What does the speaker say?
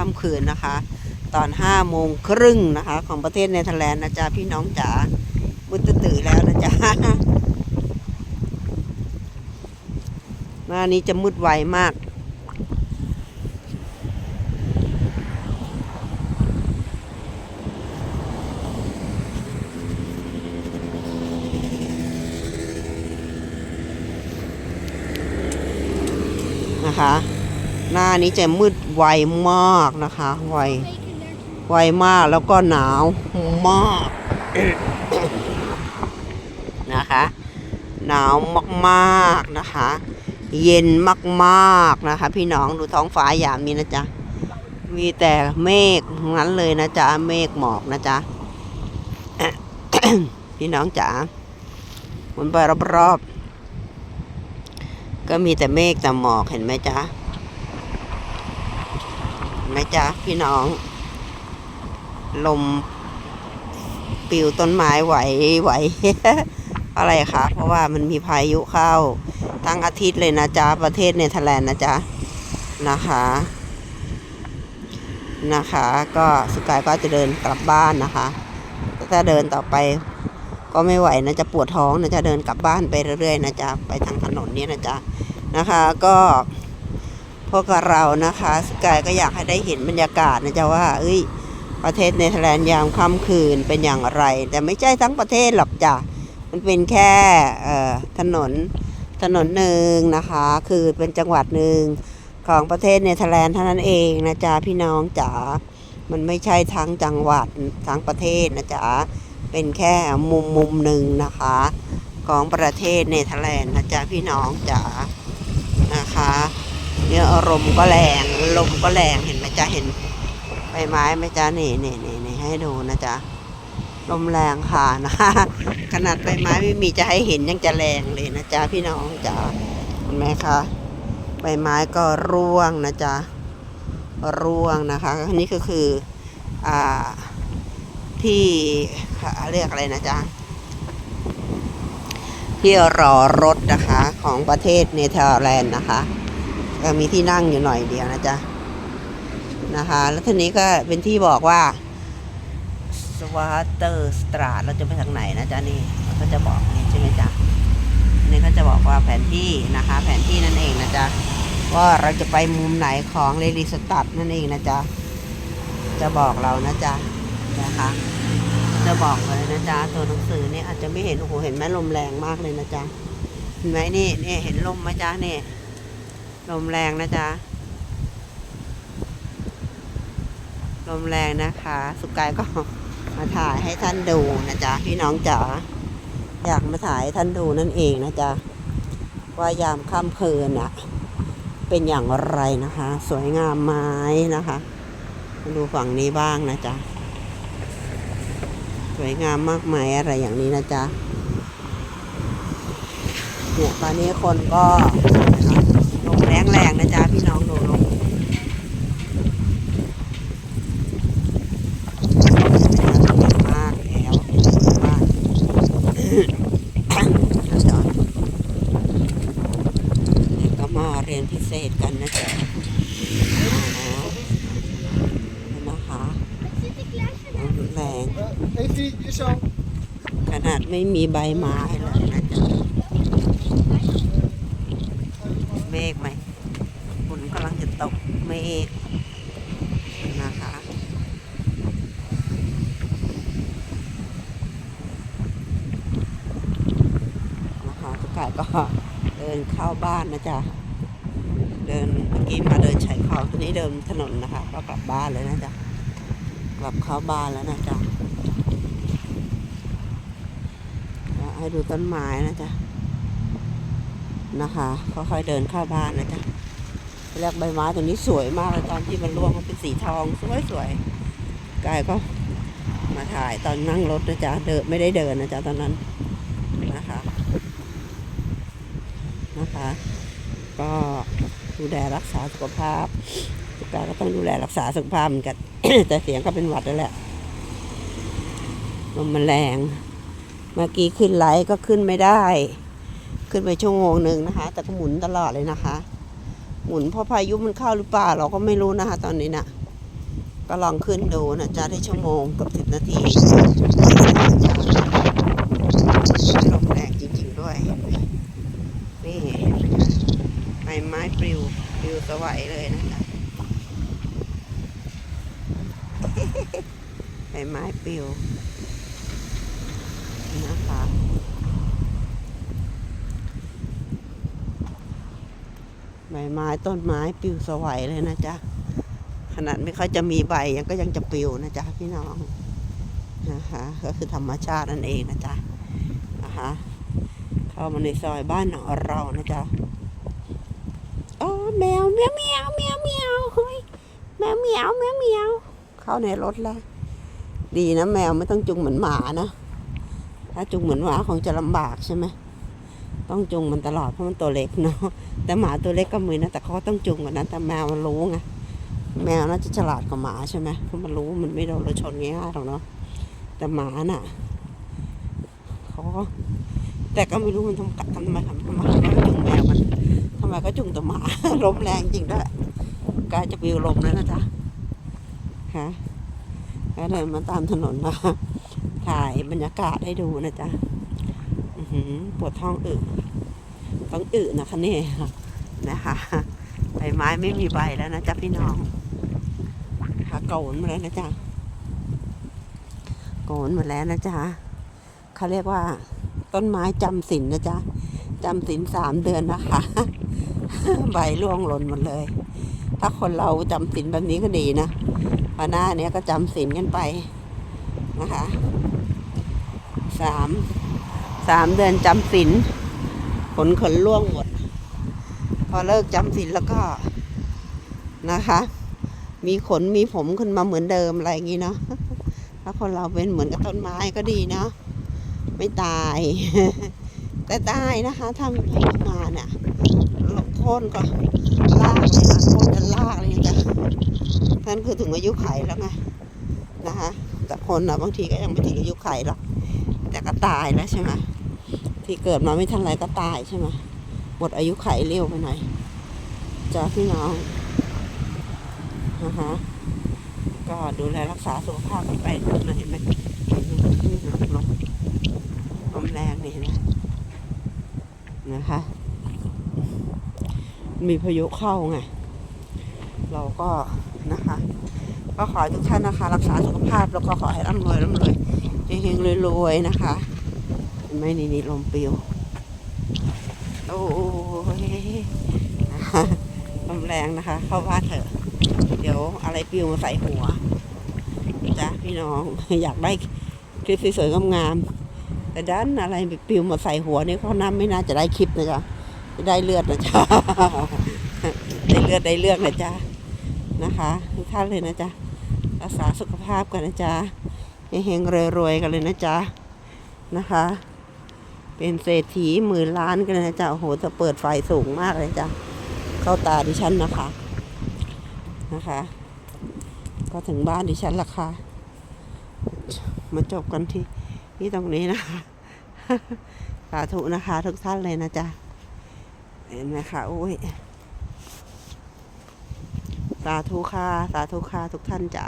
ค่ำคืนนะคะ ตอนห้าโมงครึ่งนะคะ ของประเทศเนเธอร์แลนด์นะจ๊ะพี่น้องจ๋ามุดตื่นแล้วนะจ๊ะหน้านี้จะมืดไวมากนะคะ หน้านี้จะมืดไวมากนะคะไวไวมากแล้วก็หนาวมากนะคะ หนาวมากๆนะคะ เย็นมากๆนะคะ พี่น้องดูท้องฟ้าอย่ามนี้นะจ๊ะมีแต่เมฆทั้งนั้นเลยนะจ๊ะเมฆหมอกนะจ๊ะพี่น้องจ๋าหมุนไปรอบๆก็มีแต่เมฆแต่หมอกเห็นไหมจ๊ะ ไหมจ๊ะพี่น้อง ลมปลิวต้นไม้ไหวไหว อะไรคะเพราะว่ามันมีพายุเข้าทั้งอาทิตย์เลยนะจ๊ะ ประเทศเนเธอร์แลนด์นะจ๊ะ นะคะ นะคะ ก็สกายก็จะเดินกลับบ้านนะคะถ้าเดินต่อไปก็ไม่ไหวนะจะปวดท้องนะจะเดินกลับบ้านไปเรื่อยๆนะจ๊ะ ไปทางถนนนี้นะจ๊ะ นะคะก็ พวกเรานะคะสกายก็อยากให้ได้เห็นบรรยากาศนะจ๊ะว่า เอ้ย ประเทศเนเธอร์แลนด์ยามค่ำคืนเป็นอย่างไร แต่ไม่ใช่ทั้งประเทศหรอกจ้ะมันเป็นแค่ถนนถนนหนึ่งนะคะ คือเป็นจังหวัดหนึ่งของประเทศเนเธอร์แลนด์เท่านั้นเองนะจ๊ะพี่น้องจ๋ามันไม่ใช่ทั้งจังหวัดทั้งประเทศนะจ๊ะเป็นแค่มุมมุมหนึ่งนะคะ ของประเทศเนเธอร์แลนด์นะจ๊ะพี่น้องจ๋า เนี่ยอารมณ์ก็แรงลมก็แรงเห็นไหมจ๊ะเห็นใบไม้ไหมจ๊ะนี่นี่นี่นี่ให้ดูนะจ๊ะลมแรงค่ะนะขนาดใบไม้ไม่มีจะให้เห็นยังจะแรงเลยนะจ๊ะพี่น้องจ๋าเห็นไหมคะใบไม้ก็ร่วงนะจ๊ะร่วงนะคะอันนี้ก็คืออ่าที่เรียกอะไรนะจ๊ะที่รอรถนะคะของประเทศเนเธอร์แลนด์นะคะ ก็มีที่นั่งอยู่หน่อยเดียวนะจ๊ะนะคะ แล้วทีนี้ก็เป็นที่บอกว่าสวาเตอร์สตราเราจะไปทางไหนนะจ๊ะนี่เขาจะบอกนี่ใช่ไหมจ๊ะนี่เขาจะบอกว่าแผนที่นะคะ แผนที่นั่นเองนะจ๊ะว่าเราจะไปมุมไหนของเลดิสตัดนั่นเองนะจ๊ะจะบอกเรานะจ๊ะนะคะ จะบอกเลยนะจ๊ะตัวหนังสือเนี่ยอาจจะไม่เห็นโอ้โหเห็นไหมลมแรงมากเลยนะจ๊ะเห็นไหมนี่นี่เห็นลมไหมจ๊ะนี่ ลมแรงนะจ๊ะ ลมแรงนะคะ สุกายก็มาถ่ายให้ท่านดูนะจ๊ะ พี่น้องจ๋า อยากมาถ่ายให้ท่านดูนั่นเองนะจ๊ะ ว่ายามค่ำคืนน่ะเป็นอย่างไรนะคะ สวยงามไหมนะคะ มาดูฝั่งนี้บ้างนะจ๊ะ สวยงามมากมายอะไรอย่างนี้นะจ๊ะเนี่ยตอนนี้คนก็ นะจ๊ะพี่น้องดูลงมากแล้วมากนะจ๊ะเด็กก็มาเรียนพิเศษกันนะจ๊ะมาแล้วนะคะแรงขนาดไม่มีใบไม้เลยนะจ๊ะเมฆไหมำลังจะตกเมฆนะคะนะคะทุกท่านก็เดินเข้าบ้านนะจ๊ะ เดินเมื่อกี้มาเดินชายเขาตอนนี้เดินถนนนะคะ ก็กลับบ้านเลยนะจ๊ะ กลับเข้าบ้านแล้วนะจ๊ะ ให้ดูต้นไม้นะจ๊ะนะคะค่อยๆเดินเข้าบ้านนะจ๊ะ เรียกใบไม้ตรงนี้สวยมากเลยตอนที่มันร่วงมันเป็นสีทองสวยๆกายก็มาถ่ายตอนนั่งรถนะจ๊ะเดินไม่ได้เดินนะจ๊ะตอนนั้นนะคะนะคะ ก็ดูแลรักษาสุขภาพกายก็ต้องดูแลรักษาสุขภาพเหมือนกันแต่เสียงก็เป็นหวัดแล้วแหละลมมันแรงเมื่อกี้ขึ้นไลฟ์ก็ขึ้นไม่ได้ ขึ้นไปชั่วโมงหนึ่งนะคะ แต่ก็หมุนตลอดเลยนะคะ หมุนเพราะพายุมันเข้าหรือเปล่าเราก็ไม่รู้นะคะ ตอนนี้นะก็ลองขึ้นดูนะจ๊ะได้ชั่วโมงกับสิบนาทีลมแรงจริงๆด้วย นี่ใบไม้ปลิวปลิวสวัยเลยนะคะใบไม้ปลิวนะคะ ใบไม้ต้นไม้ปลิวสวัยเลยนะจ๊ะ ขนาดไม่ค่อยจะมีใบยังก็ยังจะปลิวนะจ๊ะพี่น้องนะคะก็คือธรรมชาตินั่นเองนะจ๊ะนะคะเข้ามาในซอยบ้านของเรานะจ๊ะอ๋อแมวเมียวเมียวเมียวเมียวเฮ้ยแมวเมียวเมียวเมียวเข้าในรถแล้วดีนะแมวไม่ต้องจุงเหมือนหมานะ ถ้าจุงเหมือนหมาคงจะลำบากใช่ไหม ต้องจุงมันตลอดเพราะมันตัวเล็กเนาะแต่หมาตัวเล็กก็มือนะแต่เขาก็ต้องจุงกันนะแต่แมวมันรู้ไงแมวน่าจะฉลาดกว่าหมาใช่ไหมเพราะมันรู้มันไม่โดนรถชนง่ายๆหรอกเนาะแต่หมาน่ะเขาก็แต่ก็ไม่รู้มันทำกัดทำไมทำทำไมาจุงแมวมันทำไมก็จุงแต่หมาลมแรงจริงด้วยกายจะปิวลมแล้วนะจ๊ะฮะก็เดินมาตามถนนนะถ่ายบรรยากาศให้ดูนะจ๊ะ ปวดท้องอึต้องอึนะคะนี่นะคะใบไม้ไม่มีใบแล้วนะจ๊ะพี่น้องหาโกนมาแล้วนะจ๊ะโกนมาแล้วนะจ๊ะเขาเรียกว่า ต้นไม้จำศีลนนะจ๊ะจำศีลสามเดือนนะคะ ใบร่วงหล่นหมดเลย ถ้าคนเราจำศีลแบบนี้ก็ดีนะพหน้าเนี้ยก็จำศีลกันไปนะคะสาม สามเดือนจำศีลขนขนร่วงหมด พอเลิกจำศีลแล้วก็นะคะ มีขนมีผมขึ้นมาเหมือนเดิมอะไรอย่างนี้เนาะถ้าคนเราเป็นเหมือนกับต้นไม้ก็ดีเนาะไม่ตาย แต่ตายนะคะถ้ามีพายุมาเนี่ยโค่นก็ลากเลยนะโค่นจะลากเลยจ้ะนั่นคือถึงอายุไขแล้วไงนะคะแต่คนนะบางทีก็ยังไม่ถึงอายุไขหรอก แต่ก็ตายแล้วใช่ไหมที่เกิดมาไม่ทันไรก็ตายใช่ไหมหมดอายุไขเร็วไปหน่อยจ้าพี่น้องนะคะก็ดูแลรักษาสุขภาพกันไปนะเห็นไหมลมลมแรงนี่นะนะคะ มีพายุเข้าไงเราก็นะคะ ก็ขอให้ทุกท่านนะคะ รักษาสุขภาพแล้วก็ขอให้ร่ำรวยร่ำรวย เฮงๆรวยๆนะคะไหมนี่นี่ลมปิวโอ้ยนะคะลมแรงนะคะ เข้าบ้านเถอะ เดี๋ยวอะไรปิวมาใส่หัวจ้ะพี่น้องอยากได้คลิปสวยๆงามๆแต่ด้านอะไรปิวมาใส่หัวนี่เขาน้ำไม่น่าจะได้คลิปนะจ๊ะได้เลือดนะจ๊ะได้เลือดได้เลือดนะจ๊ะนะคะทุกท่านเลยนะจ๊ะรักษาสุขภาพกันนะจ๊ะ เฮงรวยๆกันเลยนะจ๊ะนะคะ เป็นเศรษฐีหมื่นล้านกันเลยนะจ๊ะโอ้โหจะเปิดไฟสูงมากเลยจ้ะเข้าตาดิฉันนะคะนะคะ ก็ถึงบ้านดิฉันละค่ะ มาจบกันที่ที่ตรงนี้นะคะสาธุนะคะ ทุกท่านเลยนะจ๊ะเห็นไหมคะโอ้ยสาธุค่ะ สาธุค่ะ ทุกท่านจ้ะ